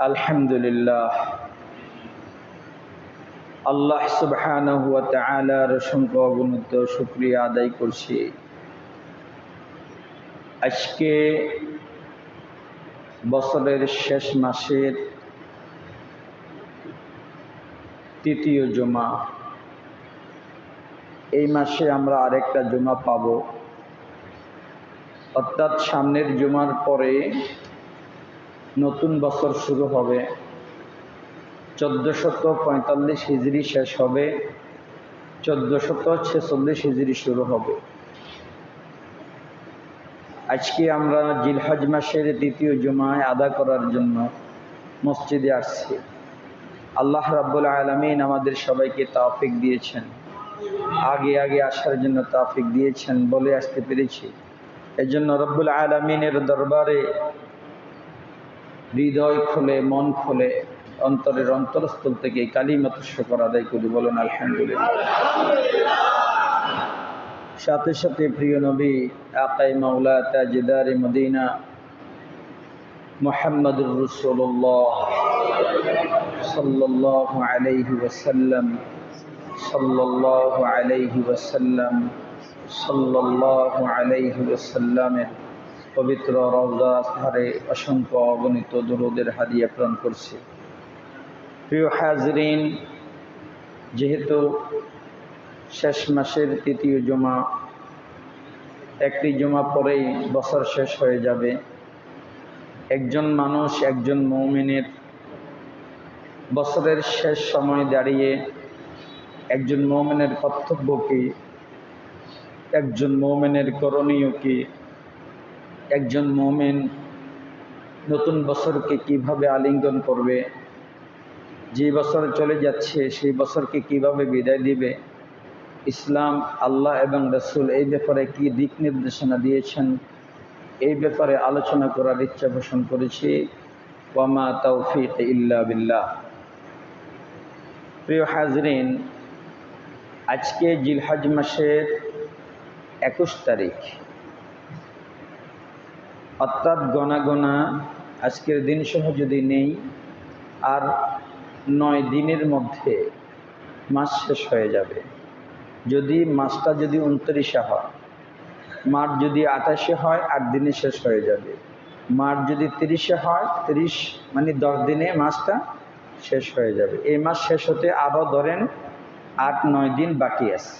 আলহামদুলিল্লাহ। আল্লাহ তাআলার অসংখ্য অগণিত শুকরিয়া আদায় করছি। আজকে বছরের শেষ মাসের তৃতীয় জমা। এই মাসে আমরা আরেকটা জমা পাব। অর্থাৎ সামনের জমার পরে নতুন বছর শুরু হবে। চোদ্দোশত পঁয়তাল্লিশ হিজড়ি শেষ হবে। চোদ্দোশত ছেচল্লিশ হিজড়ি শুরু হবে। আজকে আমরা জিলহজ মাসের দ্বিতীয় জুমায় আদা করার জন্য মসজিদে আসছি। আল্লাহ রাব্বুল আলমিন আমাদের সবাইকে তাফিক দিয়েছেন। আগে আগে আসার জন্য তাফিক দিয়েছেন বলে আসতে পেরেছি। এজন্য রব্বুল আলমিনের দরবারে হৃদয় খোলে, মন খোলে, অন্তরের অন্তরস্থল থেকে কালিমাত শকর আদায় করি, বলুন আলহামদুলিল্লাহ। সাথে সাথে প্রিয় নবী, আকাই মাওলা তাজদারে মদিনা, মোহাম্মদুর রসুল্লাহ সাল্লাহ আলাইহি ওয়াসাল্লাম সাল্লাহ আলাইহি ওয়াসাল্লাম সাল্লাহ আলাইহি ওয়াসাল্লামের পবিত্র রওজা ধারে অসংখ্য অগণিত দুরুদের হাদিয়া প্রেরণ করছে। প্রিয় হাজরিন, যেহেতু শেষ মাসের তৃতীয় জমা, একটি জমা পরেই বছর শেষ হয়ে যাবে। একজন মানুষ, একজন মৌমিনের বছরের শেষ সময় দাঁড়িয়ে একজন মৌমিনের কর্তব্য কি একজন মৌমেনের করণীয় কি একজন মোমেন নতুন বছরকে কীভাবে আলিঙ্গন করবে, যে বছর চলে যাচ্ছে সেই বছরকে কীভাবে বিদায় দিবে, ইসলাম, আল্লাহ এবং রসুল এই ব্যাপারে কি দিক নির্দেশনা দিয়েছেন, এই ব্যাপারে আলোচনা করার ইচ্ছা পোষণ করেছি। ওয়ামা তৌফিক ইল্লা বিল্লাহ। প্রিয় হাজরিন, আজকে জিলহজ মাসের একুশ তারিখ। অর্থাৎ গনা গনা আজকের দিনসহ যদি নেই, আর নয় দিনের মধ্যে মাস শেষ হয়ে যাবে। যদি মাসটা যদি উনত্রিশে হয় মাঠ যদি আঠাশে হয়, আট দিনে শেষ হয়ে যাবে। মাঠ যদি তিরিশে হয়, তিরিশ মানে দশ দিনে মাসটা শেষ হয়ে যাবে। এই মাস শেষ হতে আরও ধরেন আট, নয় দিন বাকি আছে।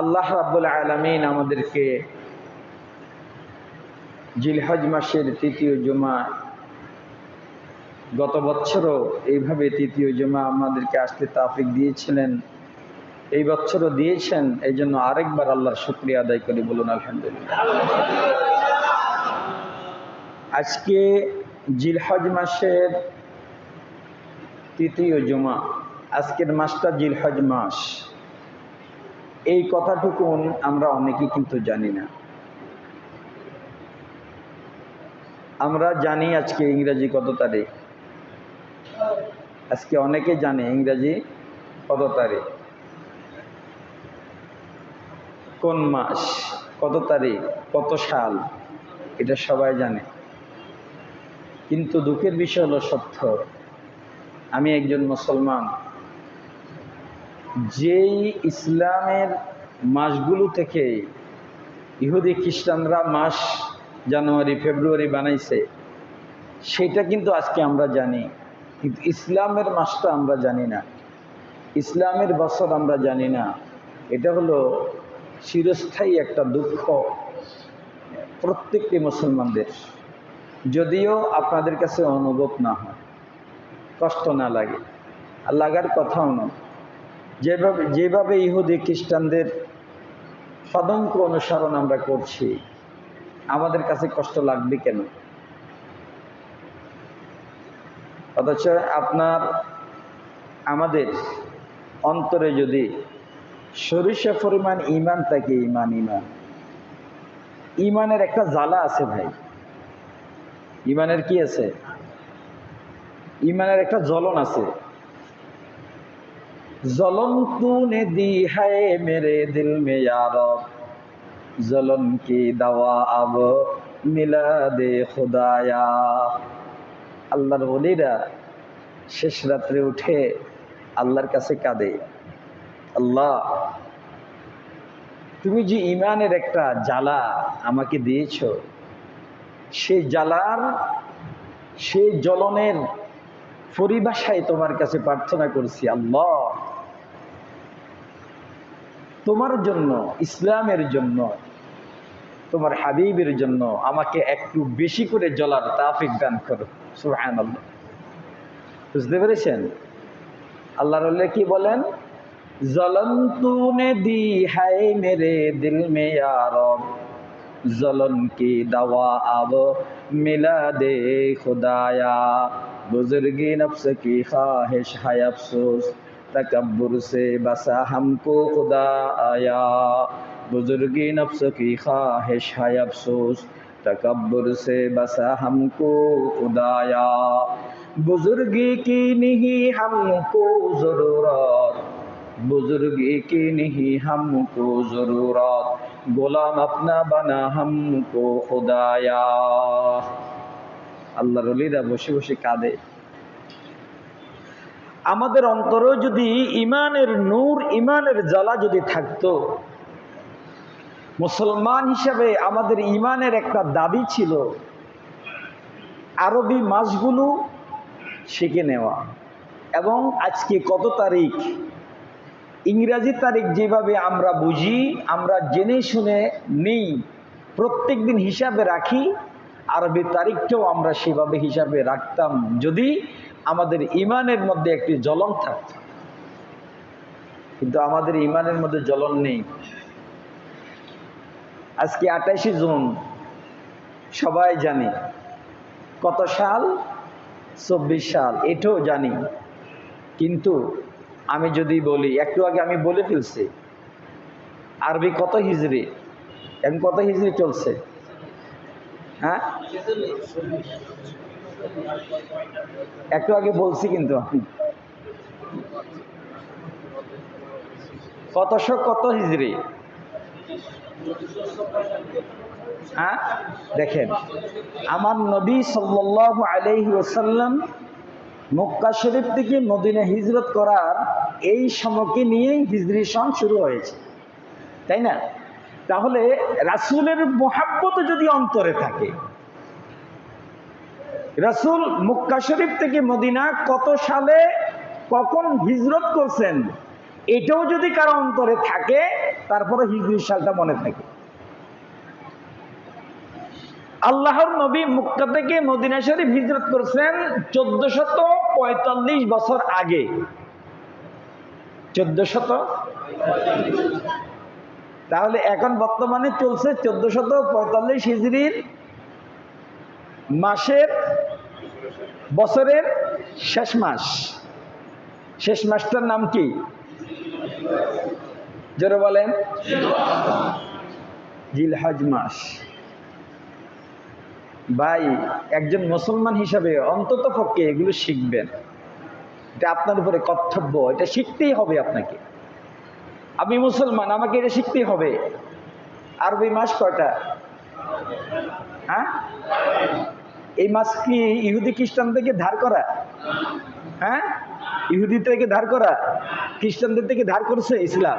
আল্লাহ রাবুল আলমিন আমাদেরকে জিলহজ মাসের তৃতীয় জমা। গত বছরও এইভাবে তৃতীয় জমা আমাদেরকে আসতে তাফিক দিয়েছিলেন। এই বছরও দিয়েছেন এই জন্য আরেকবার আল্লাহর শুক্রিয়া আদায় করি বলুন, আলহামদুলিল্লাহ। আজকে জিলহজ মাসের তৃতীয় জমা, আজকের মাসটা জিলহজ মাস। এই কথাটুকুন আমরা অনেকেই কিন্তু জানি না। আমরা জানি আজকে ইংরাজি কত তারিখ। আজকে অনেকে জানে ইংরাজি কত তারিখ। কোন মাস, কত তারিখ, কত সাল, এটা সবাই জানে। কিন্তু দুঃখের বিষয় হলো সত্য। আমি একজন মুসলমান। যেই ইসলামের মাসগুলো থেকে ইহুদি খ্রিস্টানরা মাস জানুয়ারি, ফেব্রুয়ারি বানাইছে। সেটা কিন্তু আজকে আমরা জানি। কিন্তু ইসলামের মাসটা আমরা জানি না। ইসলামের বছর আমরা জানি না। এটা হলো চিরস্থায়ী একটা দুঃখ প্রত্যেকটি মুসলমানদের। যদিও আপনাদের কাছে অনুভব না হয়, কষ্ট না লাগে, আর লাগার কথাও নয়। যেভাবে যেভাবে ইহুদি খ্রিস্টানদের সদঙ্ক অনুসরণ আমরা করছি আমাদের কাছে কষ্ট লাগবে কেন? অথচ আপনার, আমাদের অন্তরে যদি সরিষা পরিমাণ ইমান থাকে ইমান ইমান ইমানের একটা জ্বালা আছে ভাই। ইমানের কি আছে? ইমানের একটা জ্বলন আছে। জ্বলন তুনে দি হায় মেরে দিল মে জ্বলন কি দাওয়া আব মিলা দে খুদায়া। আল্লাহর বলিরা শেষ রাত্রে উঠে আল্লাহর কাছে কাঁদে। আল্লাহ, তুমি যে ইমানের একটা জ্বালা আমাকে দিয়েছ, সেই জ্বালার, সেই জ্বলনের পরিভাষায় তোমার কাছে প্রার্থনা করছি, আল্লাহ। তোমার জন্য, ইসলামের জন্য তোমার হাবিবের জন্য আমাকে একটু বেশি করে জ্বলার তাফিক দান করো। সুহান বুঝতে পেরেছেন? আল্লাহ কি বলেন? জলন তুনে দি হায় মেরে দিল মে আরব জলন কি দাওয়া আব মিলা দে খুদায়া। बुजुर्गी नफ्स কি ख्वाहिश है अफसोस तकबर से बसा हमको खुदा आया बुजुर्गी नफ्स की ख्वाहिश है अफसोस तकब्बुर से बसा हमको खुदाया बुजुर्गी की नहीं हमको ज़रूरत बुजुर्गी की नहीं हमको ज़रूरत গোলাম আপনা বানা হামকো খোদায়া আল্লাহ রলিরা বসে বসে কাঁদে আমাদের অন্তরেও যদি ইমানের নূর ইমানের জ্বালা যদি থাকতো মুসলমান হিসাবে আমাদের ইমানের একটা দাবি ছিল, আরবি মাসগুলো শিখে নেওয়া। এবং আজকে কত তারিখ? ইংরাজি তারিখ যেভাবে আমরা বুঝি, আমরা জেনে শুনে নেই, প্রত্যেক দিন হিসাবে রাখি, আরবি তারিখটাও আমরা সেভাবে হিসাবে রাখতাম যদি আমাদের ইমানের মধ্যে একটি জ্বলন থাকত। কিন্তু আমাদের ইমানের মধ্যে জ্বলন নেই। আজকে আঠাশে জুন, সবাই জানি কত সাল? চব্বিশ সাল, এটাও জানি। কিন্তু আমি যদি বলি, একটু আগে আমি বলে ফেলছি, আরবি কত হিজড়ি এখন কত হিজড়ি চলছে? হ্যাঁ? একটু আগে বলছি কিন্তু আমি। কতশো কত হিজড়ি হ্যাঁ? দেখেন, আমার নবী সাল্লাহ আলহি ওসাল্লাম মক্কা শরীফ থেকে মদিনা হিজরত করার এই সময়কে নিয়েই হিজরি সন শুরু হয়েছে। তাই না? তাহলে রাসুলের মোহাব্বত যদি অন্তরে থাকে, রাসুল মক্কা শরীফ থেকে মদিনা কত সালে কখন হিজরত করছেন, এটাও যদি কারও অন্তরে থাকে তারপরে হিজরি সালটা মনে থাকে। আল্লাহর নবী মুক্কা থেকে মদিনা শরীফ হিজরত করছেন চোদ্দ শত পঁয়তাল্লিশ বছর আগে। চোদ্দ শত তাহলে এখন বর্তমানে চলছে চোদ্দ শত পঁয়তাল্লিশ হিজড়ির মাসের বছরের শেষ মাস। শেষ মাসটার নাম কি? জোরে বলেন। জিলহাজ মাস। ভাই, একজন মুসলমান হিসাবে অন্তত পক্ষে এগুলো শিখবেন। এটা আপনার উপরে কর্তব্য, এটা শিখতেই হবে আপনাকে। আমি মুসলমান, আমাকে এটা শিখতেই হবে। আরবি মাস কয়টা? হ্যাঁ? এই মাস কি ইহুদি খ্রিস্টান থেকে ধার করা? হ্যাঁ? ইহুদি থেকে ধার করা? খ্রিস্টানদের থেকে ধার করছে ইসলাম?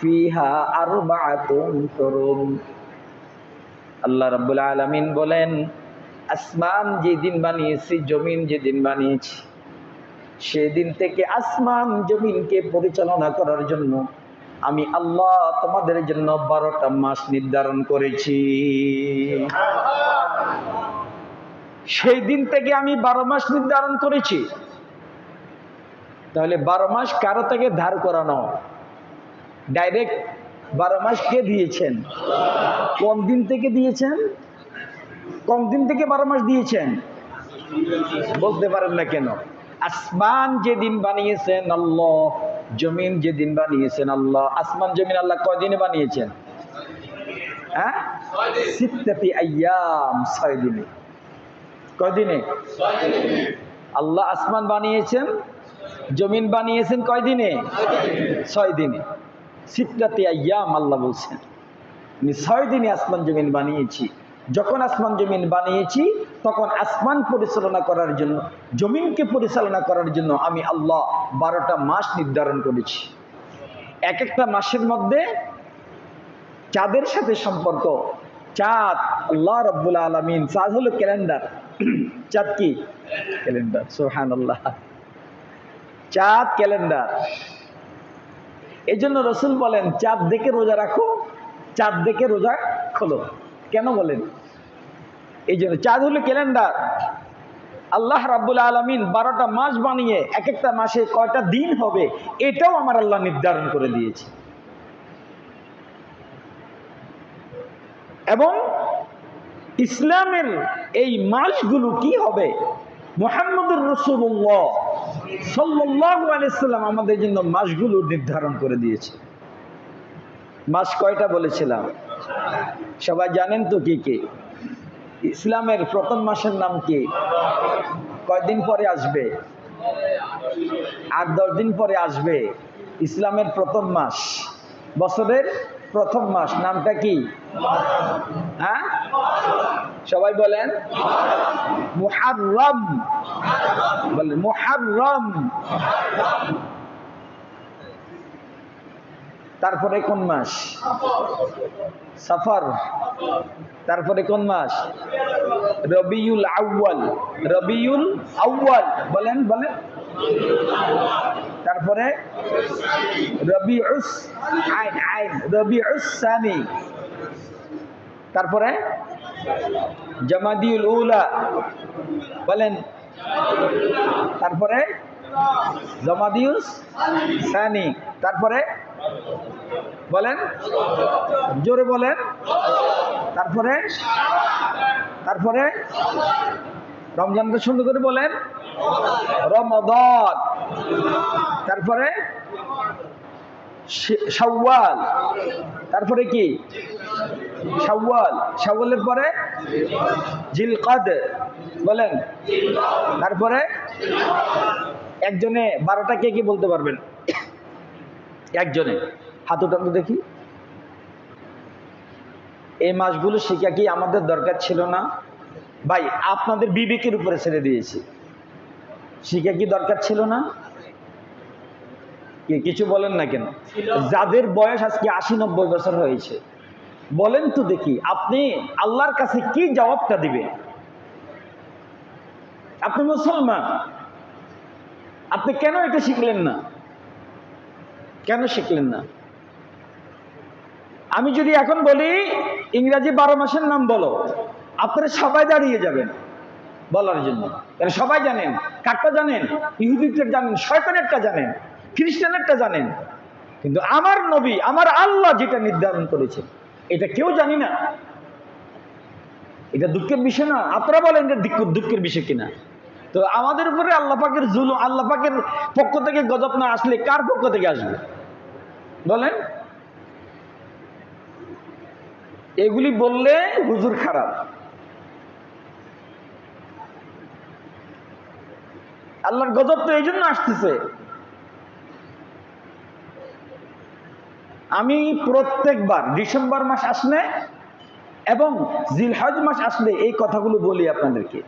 ফিহা আর আল্লাহ রাবুল আলমিন বলেন, আসমান যেদিন বানিয়েছি, জমিন যেদিন বানিয়েছি, সেদিন থেকে আসমান জমিনকে পরিচালনা করার জন্য আমি আল্লাহ তোমাদের জন্য বারোটা মাস নির্ধারণ করেছি। সেই দিন থেকে আমি বারো মাস নির্ধারণ করেছি। তাহলে বারো মাস কারও থেকে ধার করানো? ডাইরেক্ট বারো মাস কে দিয়েছেন? কম দিন থেকে দিয়েছেন? কম দিন থেকে বারো মাস দিয়েছেন? বলতে পারেন না কেন? আসমান যেদিন বানিয়েছেন আল্লাহ, জমিন যেদিন বানিয়েছেন আল্লাহ। আসমান, জমিন আল্লাহ কয়দিনে বানিয়েছেন? হ্যাঁ? ছয় দিনে। কয়দিনে? আল্লাহ আসমান বানিয়েছেন, জমিন বানিয়েছেন কয়দিনে? ছয় দিনে। সিত্তাতি আইয়াম আল্লাহ বলছেন, আমি ছয় দিনে আসমান জমিন বানিয়েছি। যখন আসমান জমিন বানিয়েছি, তখন আসমান পরিচালনা করার জন্য, জমিনকে পরিচালনা করার জন্য আমি আল্লাহ বারোটা মাস নির্ধারণ করেছি। এক একটা মাসের মধ্যে চাঁদের সাথে সম্পর্ক। চাঁদ, আল্লাহ রব্বুল আলমিন, চাঁদ হলো ক্যালেন্ডার। চাঁদ কি? ক্যালেন্ডার সোহান আল্লাহ চাঁদ ক্যালেন্ডার। এই জন্য রসুল বলেন চাঁদ দেখে রোজা রাখো চাঁদ দেখে রোজা খোলো। কেন বলেন? এই জন্য চাঁদ হলো ক্যালেন্ডার। আল্লাহ রাব্বুল আলমিন বারোটা মাস বানিয়ে এক একটা মাসে কয়টা দিন হবে, এটাও আমার আল্লাহ নির্ধারণ করে দিয়েছে। এবং ইসলামের এই মাসগুলো কি হবে? মোহাম্মদুর রসুল্লাহ আলাইসাল্লাম আমাদের জন্য মাসগুলো নির্ধারণ করে দিয়েছে। মাস কয়টা বলেছিলাম? সবাই জানেন তো কি কি? ইসলামের প্রথম মাসের নাম কি? কয়দিন পরে আসবে? আট, দশ দিন পরে আসবে। ইসলামের প্রথম মাস। বছরের প্রথম মাস। নামটা কি? হ্যাঁ? সবাই বলেন, মুহাররম। বলেন, মুহাররম। তারপরে কোন মাস? সফর। তারপরে কোন মাস? রবিউল আউয়াল। রবিউল আউয়াল। বলেন বলেন। তারপরে রবিউস আইন আইন। রবিউস সানি। তারপরে জামাদিউল উলা বলেন, তারপরে জমাদিউস সানি, তারপরে বলেন, জোরে বলেন, তারপরে তারপরে রমজানকে সুন্দর করে বলেন, রমদন, তারপরে শাওয়াল, তারপরে কি? শাওয়াল। শাওয়ালের পরে জিলকাদ, বলেন। তারপরে একজনে বারোটা কে কি বলতে পারবেন? একজনে। হাত উঠান দেখি। এই মাসগুলো শিখা কি আমাদের দরকার ছিল না? ভাই, আপনাদের বিবেকের উপরে ছেড়ে দিয়েছি। শিখা কি দরকার ছিল না? কিছু বলেন না কেন? যাদের বয়স আজকে আশি নব্বই বছর হয়েছে বলেন তো দেখি, আপনি আল্লাহর কাছে কি জবাবটা দিবেন? আপনি মুসলমান, আপনি কেন এটা শিখলেন না? কেন শিখলেন না? আমি যদি এখন বলি, ইংরাজি বারো মাসের নাম বলো, আপনারা সবাই দাঁড়িয়ে যাবেন বলার জন্য। কারণ সবাই জানেন, কারটা জানেন? ইহুদিদের জানেন, শয়তানেরটা জানেন, খ্রিস্টানেরটা জানেন। কিন্তু আমার নবী, আমার আল্লাহ যেটা নির্ধারণ করেছে এটা কেউ জানি না। এটা দুঃখের বিষয় না। আপনারা বলেন যে দুঃখের বিষয় কিনা। তো আমাদের উপরে আল্লাহ পাকের জুলু আল্লাহ পাকের পক্ষ থেকে গজব না আসলে কার পক্ষ থেকে আসবে? বলেন। এগুলি বললে হুজুর খারাপ। আল্লাহর গজব তো এই জন্য আসতেছে। আমি প্রত্যেকবার ডিসেম্বর মাস আসলে এবং জিলহজ মাস আসলে এই কথাগুলো বলি আপনাদেরকে।